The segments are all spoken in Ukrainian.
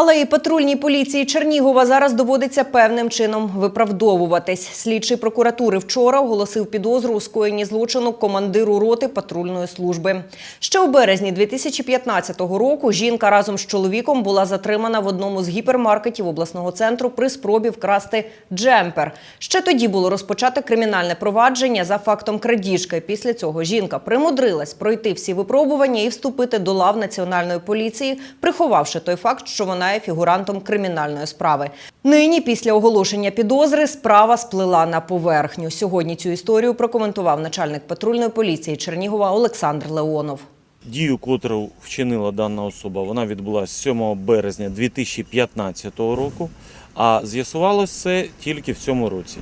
Але і патрульній поліції Чернігова зараз доводиться певним чином виправдовуватись. Слідчий прокуратури вчора оголосив підозру у скоєнні злочину командиру роти патрульної служби. Ще у березні 2015 року жінка разом з чоловіком була затримана в одному з гіпермаркетів обласного центру при спробі вкрасти джемпер. Ще тоді було розпочато кримінальне провадження за фактом крадіжки. Після цього жінка примудрилась пройти всі випробування і вступити до лав національної поліції, приховавши той факт, що вона є фігурантом кримінальної справи. Нині, після оголошення підозри, справа сплила на поверхню. Сьогодні цю історію прокоментував начальник патрульної поліції Чернігова Олександр Леонов. Дію, котру вчинила дана особа, вона відбулася 7 березня 2015 року, а з'ясувалося це тільки в цьому році.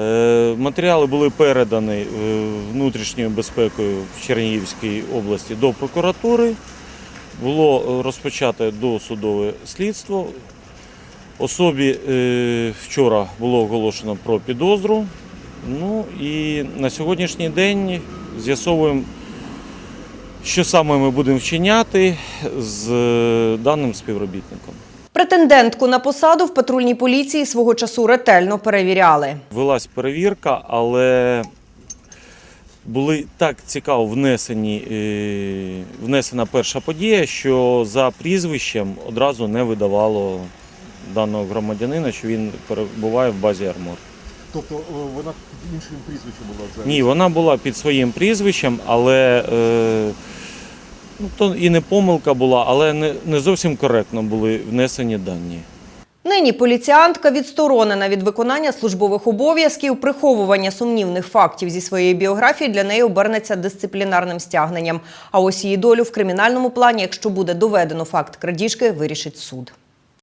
Е, Матеріали були передані е, внутрішньою безпекою в Чернігівській області до прокуратури. Було е, розпочато досудове слідство. Особі е, вчора було оголошено про підозру. Ну і на сьогоднішній день з'ясовуємо, що саме ми будемо вчиняти з е, даним співробітником. Претендентку на посаду в патрульній поліції свого часу ретельно перевіряли. Велась перевірка, але були так цікаво внесені, е, внесена перша подія, що за прізвищем одразу не видавало даного громадянина, що він перебуває в базі Армор. Тобто е, вона під іншим прізвищем була зараз? Ні, вона була під своїм прізвищем, але е, ну, то і не помилка була, але не, не зовсім коректно були внесені дані. Нині поліціантка відсторонена від виконання службових обов'язків. Приховування сумнівних фактів зі своєї біографії для неї обернеться дисциплінарним стягненням. А ось її долю в кримінальному плані, якщо буде доведено факт крадіжки, вирішить суд.